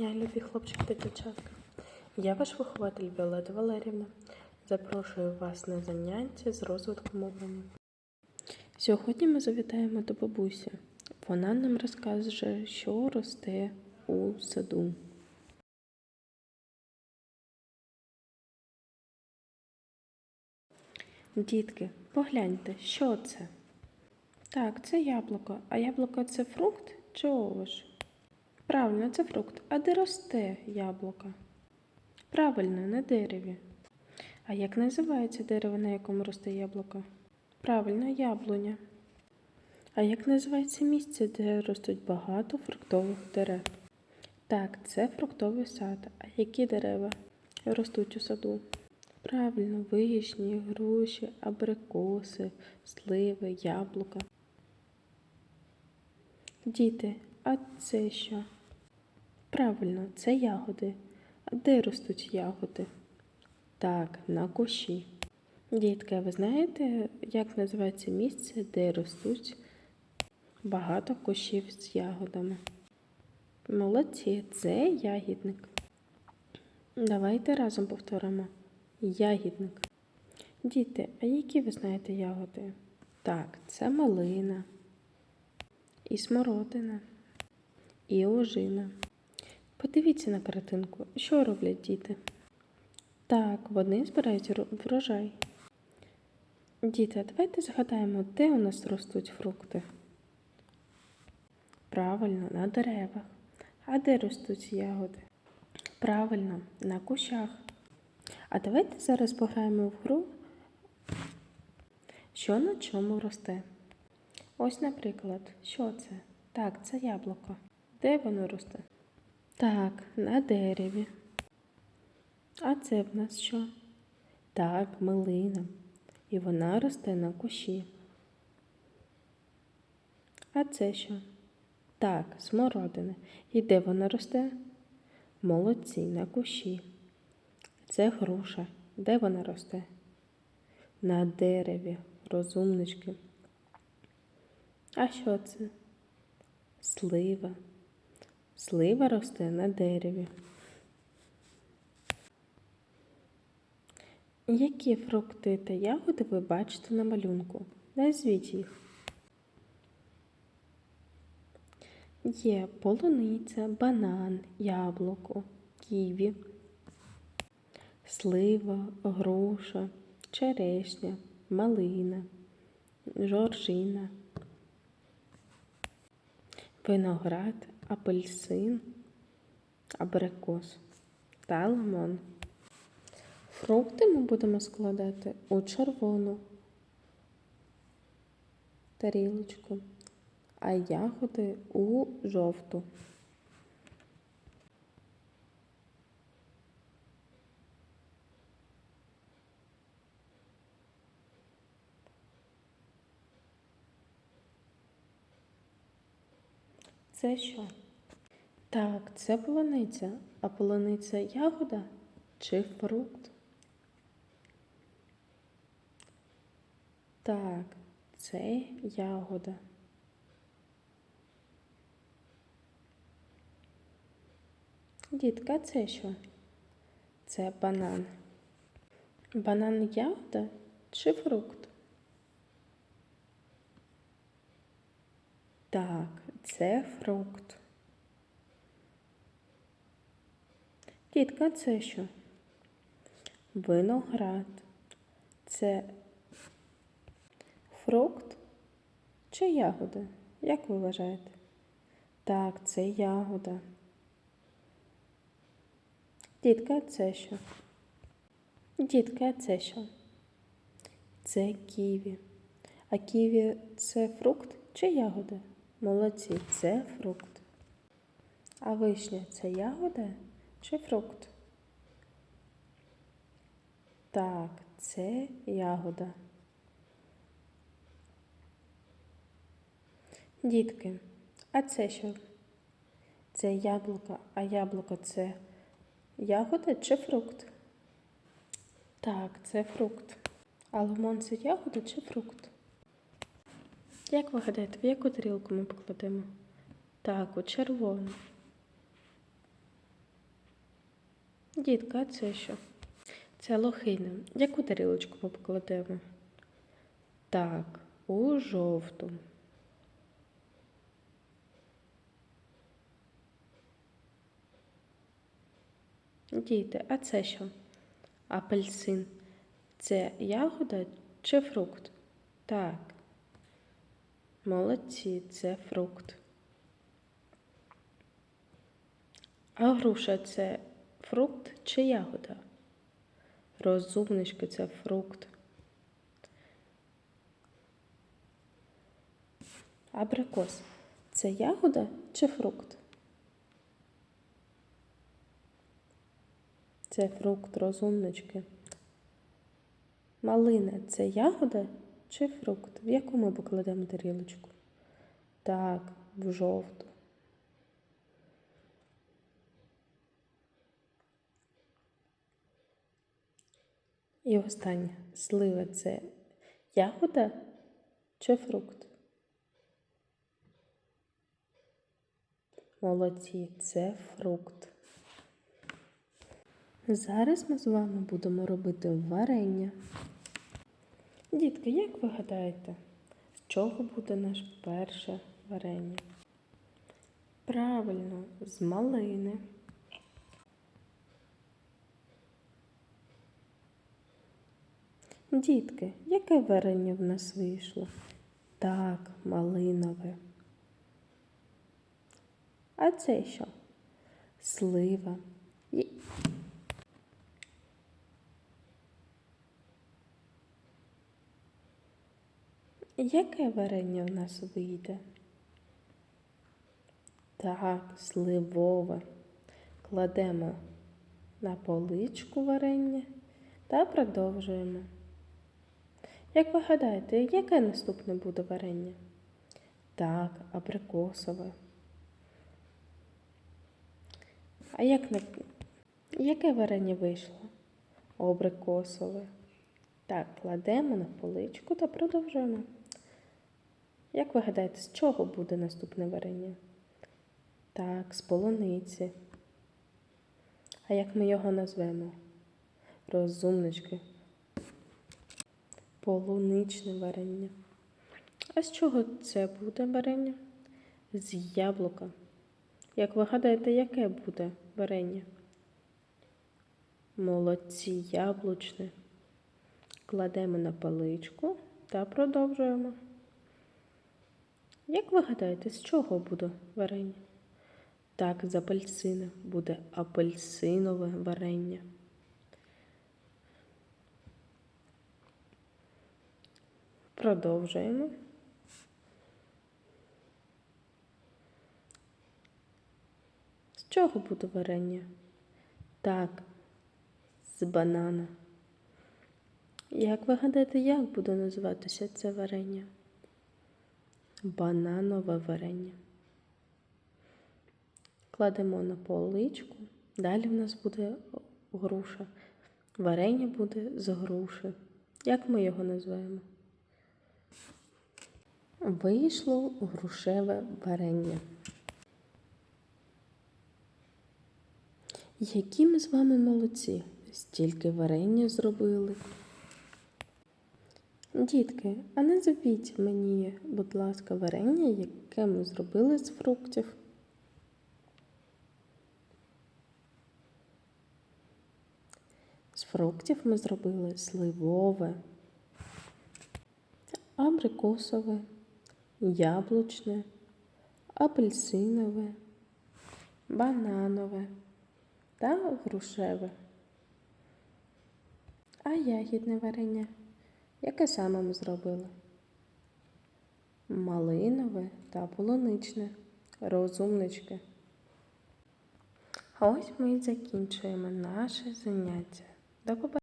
дня, любі хлопчики та дівчатка. Я ваш вихователь Віолета Валерівна. Запрошую вас на заняття з розвитку мовлення. Сьогодні ми завітаємо до бабусі. Вона нам розкаже, що росте у саду. Дітки, погляньте, що це? Так, це яблуко. А яблуко це фрукт чи овоч? Правильно, це фрукт. А де росте яблуко? Правильно, на дереві. А як називається дерево, на якому росте яблуко? Правильно, яблуня. А як називається місце, де ростуть багато фруктових дерев? Так, це фруктовий сад. А які дерева ростуть у саду? Правильно, вишні, груші, абрикоси, сливи, яблука. Діти, а це що? Правильно, це ягоди. А де ростуть ягоди? Так, на кущі. Дітки, ви знаєте, як називається місце, де ростуть багато кущів з ягодами? Молодці, це ягідник. Давайте разом повторимо. Ягідник. Діти, а які ви знаєте ягоди? Так, це малина, і смородина, і ожина. Подивіться на картинку, що роблять діти? Так, вони збирають врожай. Діти, а давайте згадаємо, де у нас ростуть фрукти. Правильно, на деревах. А де ростуть ягоди? Правильно, на кущах. А давайте зараз пограємо в гру, що на чому росте. Ось, наприклад, що це? Так, це яблуко. Де воно росте? Так, на дереві. А це в нас що? Так, малина. І вона росте на кущі. А це що? Так, смородина. І де вона росте? Молодці, на кущі. Це груша. Де вона росте? На дереві, розумнички. А що це? Слива. Слива росте на дереві. Які фрукти та ягоди ви бачите на малюнку? Назвіть їх. Є полуниця, банан, яблуко, ківі, слива, груша, черешня, малина, жоржина, виноград, апельсин, абрикос та лимон. Фрукти ми будемо складати у червону тарілочку, а ягоди у жовту. Це що? Так, це полуниця. А полуниця ягода чи фрукт? Так, це ягода. Дітка, це що? Це банан. Банан ягода чи фрукт? Так, це фрукт. Дітка, це що? Виноград. Це фрукт чи ягода? Як ви вважаєте? Так, це ягода. Дітка, це що? Дітка, це що? Це ківі. А ківі це фрукт чи ягода? Молодці, це фрукт. А вишня це ягода чи фрукт? Так, це ягода. Дітки, а це що? Це яблуко, а яблуко це ягода чи фрукт? Так, це фрукт. А лимон це ягода чи фрукт? Як ви гадаєте, в яку тарілку ми покладемо? Так, у червону. Дітка, а це що? Це лохина. Яку тарілочку ми покладемо? Так, у жовту. Діти, а це що? Апельсин. Це ягода чи фрукт? Так. Молодці, це фрукт. А груша це фрукт чи ягода? Розумнички це фрукт. Абрикос це ягода чи фрукт? Це фрукт, розумнички. Малина це ягода чи фрукт? В яку ми покладемо тарілочку? Так, в жовту. І останнє. Слива це ягода чи фрукт? Молодці, це фрукт. Зараз ми з вами будемо робити варення. Дітки, як ви гадаєте, з чого буде наше перше варення? Правильно, з малини. Дітки, яке варення в нас вийшло? Так, малинове. А це що? Слива. І- Яке варення в нас вийде? Так, сливове. Кладемо на поличку варення та продовжуємо. Як ви гадаєте, яке наступне буде варення? Так, абрикосове. А як на... яке варення вийшло? Абрикосове. Так, кладемо на поличку та продовжуємо. Як ви гадаєте, з чого буде наступне варення? Так, з полуниці. А як ми його назвемо? Розумнички. Полуничне варення. А з чого це буде варення? З яблука. Як ви гадаєте, яке буде варення? Молодці, яблучне. Кладемо на паличку та продовжуємо. Як ви гадаєте, з чого буде варення? Так, з апельсина буде апельсинове варення. Продовжуємо. З чого буде варення? Так, з банана. Як ви гадаєте, як буде називатися це варення? Бананове варення. Кладемо на поличку. Далі в нас буде груша. Варення буде з груші. Як ми його називаємо? Вийшло грушеве варення. Які ми з вами молодці? Стільки варення зробили. Дітки, а назвіть мені, будь ласка, варення, яке ми зробили з фруктів. З фруктів ми зробили сливове, абрикосове, яблучне, апельсинове, бананове та грушеве. А ягідне варення? Яке саме ми зробили? Малинове та полуничне. Розумнички. Ось ми і закінчуємо наше заняття. До побачення.